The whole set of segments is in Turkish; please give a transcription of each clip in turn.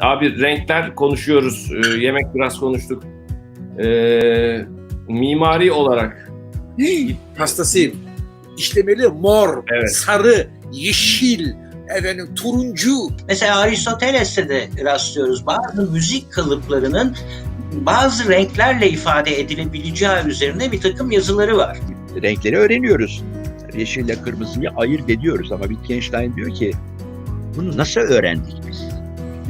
Abi renkler konuşuyoruz. Ee, yemek biraz konuştuk. Ee, mimari olarak Hii, hastasıyım. İşlemeli mor, Evet. sarı, yeşil, efendim turuncu. Mesela Aristoteles'te de rastlıyoruz. Bazı müzik kalıplarının bazı renklerle ifade edilebileceği üzerine bir takım yazıları var. renkleri öğreniyoruz. Yeşille kırmızıyı ayırt ediyoruz ama Wittgenstein diyor ki bunu nasıl öğrendik biz?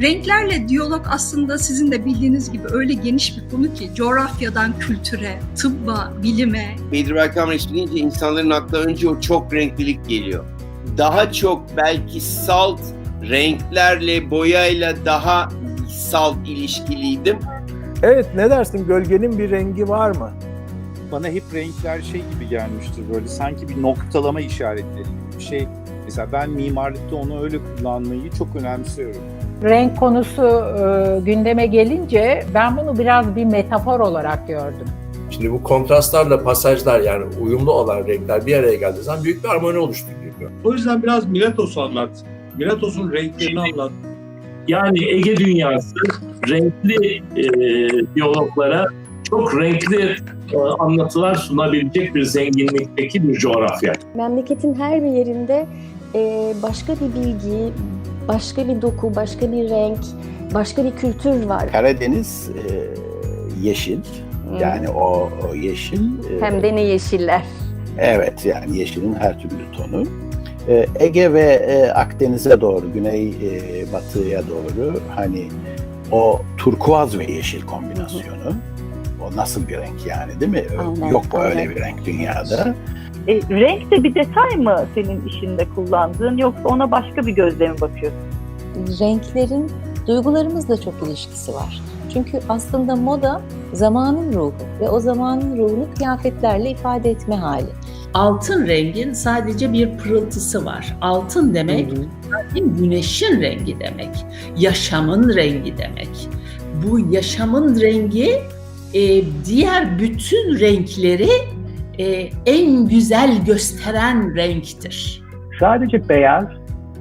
Renklerle diyalog aslında sizin de bildiğiniz gibi öyle geniş bir konu ki coğrafyadan kültüre, tıbba, bilime, Bedir Belkam resmi deyince insanların aklına önce o çok renklilik geliyor. Daha çok belki salt renklerle, boyayla daha salt ilişkiliydim. Evet ne dersin gölgenin bir rengi var mı? bana hep renkler şey gibi gelmiştir böyle sanki bir noktalama işaretleri gibi bir şey. Mesela ben mimarlıkta onu öyle kullanmayı çok önemsiyorum. renk konusu e, gündeme gelince ben bunu biraz bir metafor olarak gördüm. Şimdi bu kontrastlarla pasajlar yani uyumlu olan renkler bir araya geldiği zaman büyük bir harmoni oluşturuyor. O yüzden biraz Miletos'u anlat. Miletos'un renklerini anlat. Yani Ege dünyası renkli e, diyaloglara çok renkli e, anlatılar sunabilecek bir zenginlikteki bir coğrafya. Memleketin her bir yerinde e, başka bir bilgi, başka bir doku, başka bir renk, başka bir kültür var. Karadeniz e, yeşil. Yani o, o yeşil. Hem de ne yeşiller. Evet yani yeşilin her türlü tonu. Ege ve Akdeniz'e doğru, güney batıya doğru hani o turkuaz ve yeşil kombinasyonu. O nasıl bir renk yani değil mi? Aynen, Yok bu öyle bir renk dünyada. E, renk de bir detay mı senin işinde kullandığın yoksa ona başka bir gözle mi bakıyorsun? Renklerin duygularımızla çok ilişkisi var. Çünkü aslında moda zamanın ruhu ve o zamanın ruhunu kıyafetlerle ifade etme hali. Altın rengin sadece bir pırıltısı var. Altın demek zaten güneşin rengi demek. Yaşamın rengi demek. Bu yaşamın rengi e, diğer bütün renkleri e, en güzel gösteren renktir. Sadece beyaz,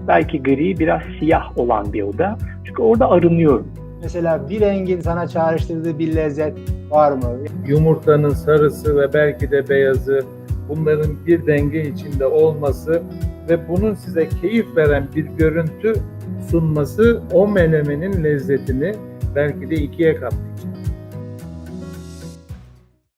belki gri, biraz siyah olan bir oda. Çünkü orada arınıyorum. Mesela bir rengin sana çağrıştırdığı bir lezzet var mı? Yumurtanın sarısı ve belki de beyazı bunların bir denge içinde olması ve bunun size keyif veren bir görüntü sunması o menemenin lezzetini belki de ikiye katlayacak.